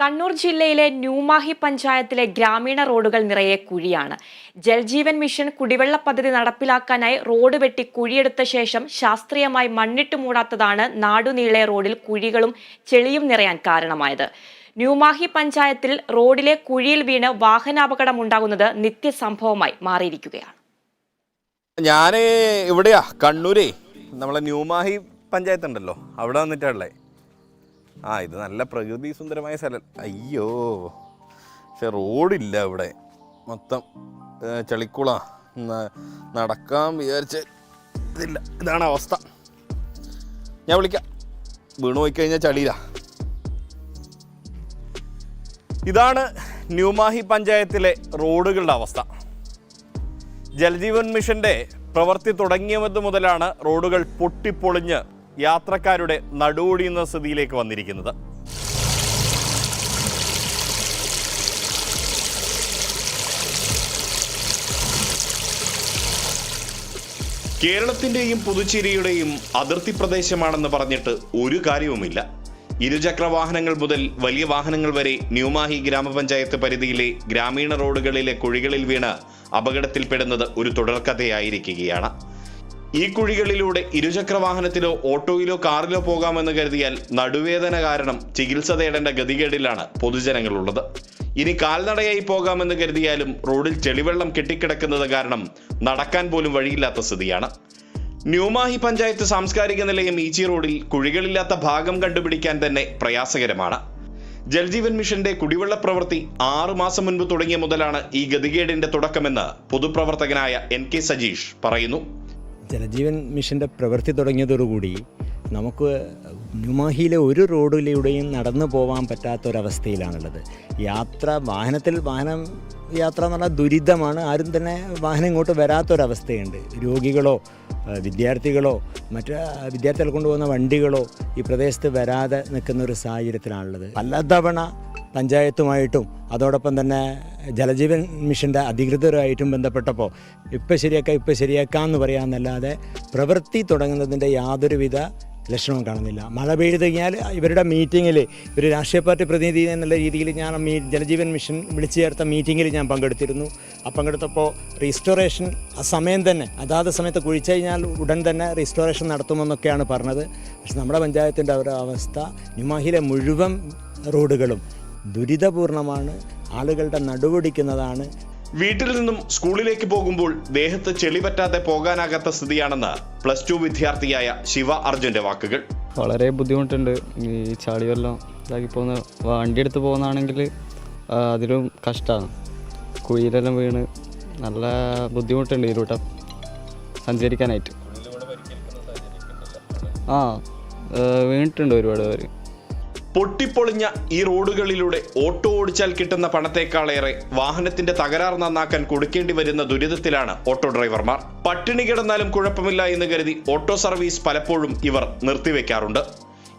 കണ്ണൂർ ജില്ലയിലെ ന്യൂമാഹി പഞ്ചായത്തിലെ ഗ്രാമീണ റോഡുകൾ നിറയെ കുഴിയാണ്. ജൽജീവൻ മിഷൻ കുടിവെള്ള പദ്ധതി നടപ്പിലാക്കാനായി റോഡ് വെട്ടി കുഴിയെടുത്ത ശേഷം ശാസ്ത്രീയമായി മണ്ണിട്ട് മൂടാത്തതാണ് നാടുനീളെ റോഡിൽ കുഴികളും ചെളിയും നിറയാൻ കാരണമായത്. ന്യൂമാഹി പഞ്ചായത്തിൽ റോഡിലെ കുഴിയിൽ വീണ് വാഹനാപകടമുണ്ടാകുന്നത് നിത്യസംഭവമായി മാറിയിരിക്കുകയാണ്. ഞാൻ ഇവിടെയാ കണ്ണൂരേ. നമ്മളെ ന്യൂമാഹി പഞ്ചായത്ത് ഉണ്ടല്ലോ അവിടെ വന്നിട്ടുള്ളേ ആ ഇത് നല്ല പ്രകൃതി സുന്ദരമായ സ്ഥലം. അയ്യോ പക്ഷെ റോഡില്ല ഇവിടെ. മൊത്തം ചളിക്കുള. നടക്കാൻ വിചാരിച്ച് ഇതില്ല. ഇതാണ് അവസ്ഥ. ഞാൻ വിളിക്കാം. വീണു പോയി കഴിഞ്ഞാൽ ചളിയില്ല ഇതാണ് ന്യൂമാഹി പഞ്ചായത്തിലെ റോഡുകളുടെ അവസ്ഥ. ജലജീവൻ മിഷന്റെ പ്രവൃത്തി തുടങ്ങിയത് മുതലാണ് റോഡുകൾ പൊട്ടിപ്പൊളിഞ്ഞ് യാത്രക്കാരുടെ നടുവൊടിയുന്ന സ്ഥിതിയിലേക്ക് വന്നിരിക്കുന്നത്. കേരളത്തിന്റെയും പുതുച്ചേരിയുടെയും അതിർത്തി പ്രദേശമാണെന്ന് പറഞ്ഞിട്ട് ഒരു കാര്യവുമില്ല. ഇരുചക്ര വാഹനങ്ങൾ മുതൽ വലിയ വാഹനങ്ങൾ വരെ ന്യൂമാഹി ഗ്രാമപഞ്ചായത്ത് പരിധിയിലെ ഗ്രാമീണ റോഡുകളിലെ കുഴികളിൽ വീണ് അപകടത്തിൽപ്പെടുന്നത് ഒരു തുടർക്കഥയായിരിക്കുകയാണ്. ഈ കുഴികളിലൂടെ ഇരുചക്രവാഹനത്തിലോ ഓട്ടോയിലോ കാറിലോ പോകാമെന്ന് കരുതിയാൽ നടുവേദന കാരണം ചികിത്സ തേടേണ്ട ഗതികേടിലാണ് പൊതുജനങ്ങളുള്ളത്. ഇനി കാൽനടയായി പോകാമെന്ന് കരുതിയാലും റോഡിൽ ചെളിവെള്ളം കെട്ടിക്കിടക്കുന്നത് കാരണം നടക്കാൻ പോലും വഴിയില്ലാത്ത സ്ഥിതിയാണ്. ന്യൂമാഹി പഞ്ചായത്ത് സാംസ്കാരിക നിലയം ഈച്ചി റോഡിൽ കുഴികളില്ലാത്ത ഭാഗം കണ്ടുപിടിക്കാൻ തന്നെ പ്രയാസകരമാണ്. ജൽജീവൻ മിഷന്റെ കുടിവെള്ള പ്രവൃത്തി ആറു മാസം മുൻപ് തുടങ്ങിയ മുതലാണ് ഈ ഗതികേടിന്റെ തുടക്കമെന്ന് പൊതുപ്രവർത്തകനായ എൻ കെ സജീഷ് പറയുന്നു. ജലജീവൻ മിഷന്റെ പ്രവൃത്തി തുടങ്ങിയതോടുകൂടി നമുക്ക് ന്യൂമാഹിയിലെ ഒരു റോഡിലൂടെയും നടന്നു പോകാൻ പറ്റാത്തൊരവസ്ഥയിലാണുള്ളത്. യാത്ര വാഹനത്തിൽ വാഹനം യാത്ര എന്ന് പറഞ്ഞാൽ ദുരിതമാണ്. ആരും തന്നെ വാഹനം ഇങ്ങോട്ട് വരാത്തൊരവസ്ഥയുണ്ട്. രോഗികളോ വിദ്യാർത്ഥികളോ മറ്റ് വിദ്യാർത്ഥികൾ കൊണ്ടുപോകുന്ന വണ്ടികളോ ഈ പ്രദേശത്ത് വരാതെ നിൽക്കുന്ന ഒരു സാഹചര്യത്തിലാണുള്ളത്. പലതവണ പഞ്ചായത്തുമായിട്ടും അതോടൊപ്പം തന്നെ ജലജീവൻ മിഷന്റെ അധികൃതരുമായിട്ടും ബന്ധപ്പെട്ടപ്പോൾ ഇപ്പം ശരിയാക്കാം ഇപ്പം ശരിയാക്കാം എന്ന് പറയാമെന്നല്ലാതെ പ്രവൃത്തി തുടങ്ങുന്നതിന്റെ യാതൊരുവിധ ലക്ഷണവും കാണുന്നില്ല. മഴ പെയ്തു കഴിഞ്ഞാൽ ഇവരുടെ മീറ്റിങ്ങിൽ ഒരു രാഷ്ട്രീയ പാർട്ടി പ്രതിനിധി എന്നുള്ള രീതിയിൽ ഞാൻ മീ ജലജീവൻ മിഷൻ വിളിച്ചു ചേർത്ത മീറ്റിങ്ങിൽ ഞാൻ പങ്കെടുത്തിരുന്നു. ആ പങ്കെടുത്തപ്പോൾ റീസ്റ്റോറേഷൻ ആ സമയം തന്നെ അതാത് സമയത്ത് കുഴിച്ചു കഴിഞ്ഞാൽ ഉടൻ തന്നെ റീസ്റ്റോറേഷൻ നടത്തുമെന്നൊക്കെയാണ് പറഞ്ഞത്. പക്ഷെ നമ്മുടെ പഞ്ചായത്തിന്റെ ഒരു അവസ്ഥ ന്യൂമാഹിയിലെ മുഴുവൻ റോഡുകളും ദുരിതപൂർണമാണ്. ആളുകളുടെ നടുവൊടിക്കുന്നതാണ്. വീട്ടിൽ നിന്നും സ്കൂളിലേക്ക് പോകുമ്പോൾ ദേഹത്ത് ചെളി പറ്റാതെ പോകാനാകാത്ത സ്ഥിതിയാണെന്ന് പ്ലസ് ടു വിദ്യാർത്ഥിയായ ശിവ അർജുന്റെ വാക്കുകൾ. വളരെ ബുദ്ധിമുട്ടുണ്ട്. ഈ ചളിവെല്ലാം ഇതാക്കി പോകുന്ന വണ്ടി എടുത്ത് പോകുന്നതാണെങ്കിൽ അതിലും കഷ്ടമാണ് കുഴിയിലെല്ലാം വീണ് നല്ല ബുദ്ധിമുട്ടുണ്ട് ഈ റൂട്ട സഞ്ചരിക്കാനായിട്ട്. ആ, വീണിട്ടുണ്ട് ഒരുപാട് പേര്. പൊട്ടിപ്പൊളിഞ്ഞ ഈ റോഡുകളിലൂടെ ഓട്ടോ ഓടിച്ചാൽ കിട്ടുന്ന പണത്തേക്കാളേറെ വാഹനത്തിന്റെ തകരാർ നന്നാക്കാൻ കൊടുക്കേണ്ടി വരുന്ന ദുരിതത്തിലാണ് ഓട്ടോ ഡ്രൈവർമാർ. പട്ടിണി കിടന്നാലും കുഴപ്പമില്ല എന്ന് കരുതി ഓട്ടോ സർവീസ് പലപ്പോഴും ഇവർ നിർത്തിവെക്കാറുണ്ട്.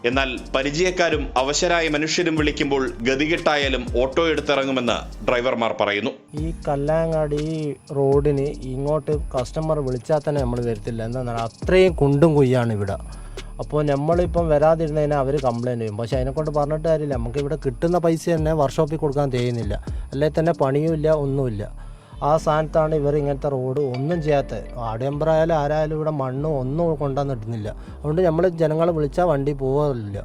എന്നാൽ പരിചയക്കാരും അവശരായ മനുഷ്യരും വിളിക്കുമ്പോൾ ഗതികെട്ടായാലും ഓട്ടോ എടുത്തിറങ്ങുമെന്ന് ഡ്രൈവർമാർ പറയുന്നു. ഈ കല്ലാങ്ങാടി റോഡിന് ഇങ്ങോട്ട് കസ്റ്റമർ വിളിച്ചാൽ തന്നെ നമ്മൾ വരത്തില്ല. എന്താ അത്രയും കുണ്ടും കുയ്യാണ് ഇവിടെ. അപ്പോൾ നമ്മളിപ്പം വരാതിരുന്നതിനെ അവർ കംപ്ലയിന്റ് ചെയ്യും. പക്ഷേ അതിനെക്കൊണ്ട് പറഞ്ഞിട്ട് കാര്യമില്ല. നമുക്ക് ഇവിടെ കിട്ടുന്ന പൈസ തന്നെ വർക്ക്ഷോപ്പിൽ കൊടുക്കാൻ ചെയ്യുന്നില്ല അല്ലെങ്കിൽ തന്നെ പണിയുമില്ല ഒന്നുമില്ല. ആ സ്ഥാനത്താണ് ഇവർ ഇങ്ങനത്തെ റോഡ് ഒന്നും ചെയ്യാത്തത് ആഡംബരായാലും ആരായാലും ഇവിടെ മണ്ണും ഒന്നും കൊണ്ടുവന്നിട്ടുന്നില്ല അതുകൊണ്ട് നമ്മൾ ജനങ്ങളെ വിളിച്ചാൽ വണ്ടി പോകാറില്ല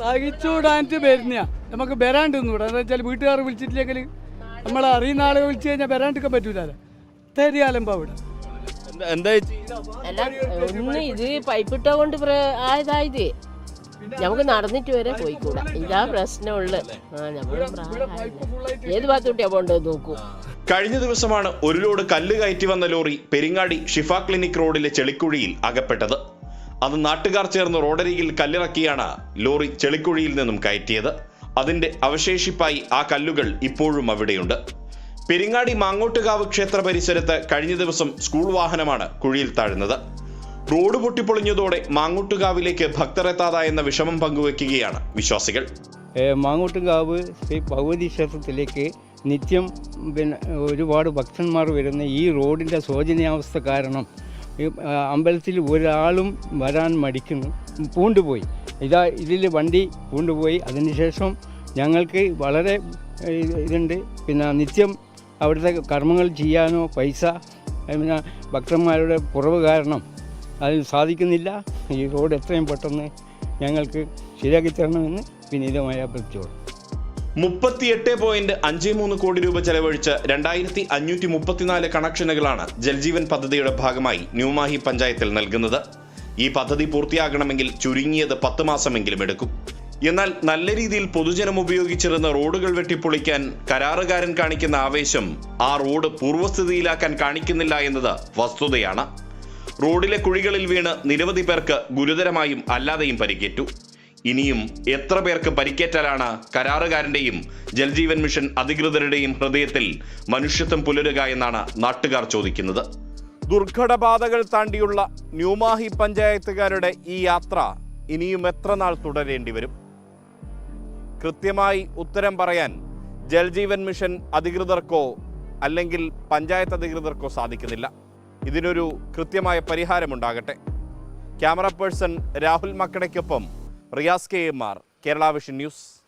സഹിച്ചുകൂടാനിട്ട് വരുന്ന നമുക്ക് വരാണ്ടിന്നൂടെ എന്താ വെച്ചാൽ വീട്ടുകാർ വിളിച്ചിട്ടില്ലെങ്കിൽ നമ്മൾ അറിയുന്ന ആളെ വിളിച്ചു കഴിഞ്ഞാൽ വരാണ്ടിരിക്കാൻ പറ്റൂലല്ലോ. തെരിയാലമ്പോ ഇവിടെ. എന്താ- അല്ല ഒന്ന് ഇത് പൈപ്പ് ഇട്ട കൊണ്ട് ആയതായത് നമുക്ക് നടന്നിട്ട് വരെ പോയിക്കൂടാ. ഇതാ പ്രശ്നമുള്ളത് ആ പ്രായമായില്ലേ. ഏത് ഭാഗത്തോട്ടിയാ പോണ്ടത് നോക്കൂ. കഴിഞ്ഞ ദിവസമാണ് ഒരു ലോഡ് കല്ല് കയറ്റി വന്ന ലോറി പെരിങ്ങാടി ഷിഫ ക്ലിനിക് റോഡിലെ ചെളിക്കുഴിയിൽ അകപ്പെട്ടത്. അത് നാട്ടുകാർ ചേർന്ന് റോഡരികിൽ കല്ലിറക്കിയാണ് ലോറി ചെളിക്കുഴിയിൽ നിന്നും കയറ്റിയത്. അതിന്റെ അവശേഷിപ്പായി ആ കല്ലുകൾ ഇപ്പോഴും അവിടെയുണ്ട്. പെരിങ്ങാടി മാങ്ങോട്ടുകാവ് ക്ഷേത്ര പരിസരത്ത് കഴിഞ്ഞ ദിവസം സ്കൂൾ വാഹനമാണ് കുഴിയിൽ താഴ്ന്നത്. റോഡ് പൊട്ടിപ്പൊളിഞ്ഞതോടെ മാങ്ങോട്ടുകാവിലേക്ക് ഭക്തർ എത്താതായെന്ന വിഷമം പങ്കുവെക്കുകയാണ് വിശ്വാസികൾ. മാങ്ങോട്ടുകാവ് ശ്രീ ഭഗവതി ക്ഷേത്രത്തിലേക്ക് നിത്യം പിന്നെ ഒരുപാട് ഭക്തന്മാർ വരുന്ന ഈ റോഡിന്റെ ശോചനീയാവസ്ഥ കാരണം അമ്പലത്തിൽ ഒരാളും വരാൻ മടിക്കുന്നു പൂണ്ടുപോയി. ഇതാ ഇതിൽ വണ്ടി പൂണ്ടുപോയി. അതിനുശേഷം ഞങ്ങൾക്ക് വളരെ ഇതുണ്ട്. പിന്നെ നിത്യം അവിടുത്തെ കർമ്മങ്ങൾ ചെയ്യാനോ പൈസ പിന്നെ ഭക്തന്മാരുടെ കുറവ് കാരണം അതിന് സാധിക്കുന്നില്ല. ഈ റോഡ് എത്രയും പെട്ടെന്ന് ഞങ്ങൾക്ക് ശരിയാക്കി തരണമെന്ന് വിനീതമായി അഭ്യർത്ഥിച്ചോളൂ മുപ്പത്തിയെട്ട് പോയിന്റ് അഞ്ച് മൂന്ന് കോടി രൂപ ചെലവഴിച്ച് രണ്ടായിരത്തി അഞ്ഞൂറ്റി മുപ്പത്തിനാല് കണക്ഷനുകളാണ് ജൽജീവൻ പദ്ധതിയുടെ ഭാഗമായി ന്യൂമാഹി പഞ്ചായത്തിൽ നൽകുന്നത്. ഈ പദ്ധതി പൂർത്തിയാകണമെങ്കിൽ ചുരുങ്ങിയത് പത്ത് മാസമെങ്കിലും എടുക്കും. എന്നാൽ നല്ല രീതിയിൽ പൊതുജനം ഉപയോഗിച്ചിരുന്ന റോഡുകൾ വെട്ടിപ്പൊളിക്കാൻ കരാറുകാരൻ കാണിക്കുന്ന ആവേശം ആ റോഡ് പൂർവസ്ഥിതിയിലാക്കാൻ കാണിക്കുന്നില്ല എന്നത് വസ്തുതയാണ്. റോഡിലെ കുഴികളിൽ വീണ് നിരവധി പേർക്ക് ഗുരുതരമായും അല്ലാതെയും പരിക്കേറ്റു. ഇനിയും എത്ര പേർക്ക് പരിക്കേറ്റാലാണ് കരാറുകാരന്റെയും ജൽജീവൻ മിഷൻ അധികൃതരുടെയും ഹൃദയത്തിൽ മനുഷ്യത്വം പുലരുക എന്നാണ് നാട്ടുകാർ ചോദിക്കുന്നത്. ദുർഘടബാധകൾ താണ്ടിയുള്ള ന്യൂമാഹി പഞ്ചായത്തുകാരുടെ ഈ യാത്ര ഇനിയും എത്ര നാൾ തുടരേണ്ടി വരും? കൃത്യമായി ഉത്തരം പറയാൻ ജൽജീവൻ മിഷൻ അധികൃതർക്കോ അല്ലെങ്കിൽ പഞ്ചായത്ത് അധികൃതർക്കോ സാധിക്കുന്നില്ല. ഇതിനൊരു കൃത്യമായ പരിഹാരമുണ്ടാകട്ടെ. Camera person Rahul മക്കടയ്ക്കൊപ്പം Riyas K M R Kerala Vision News.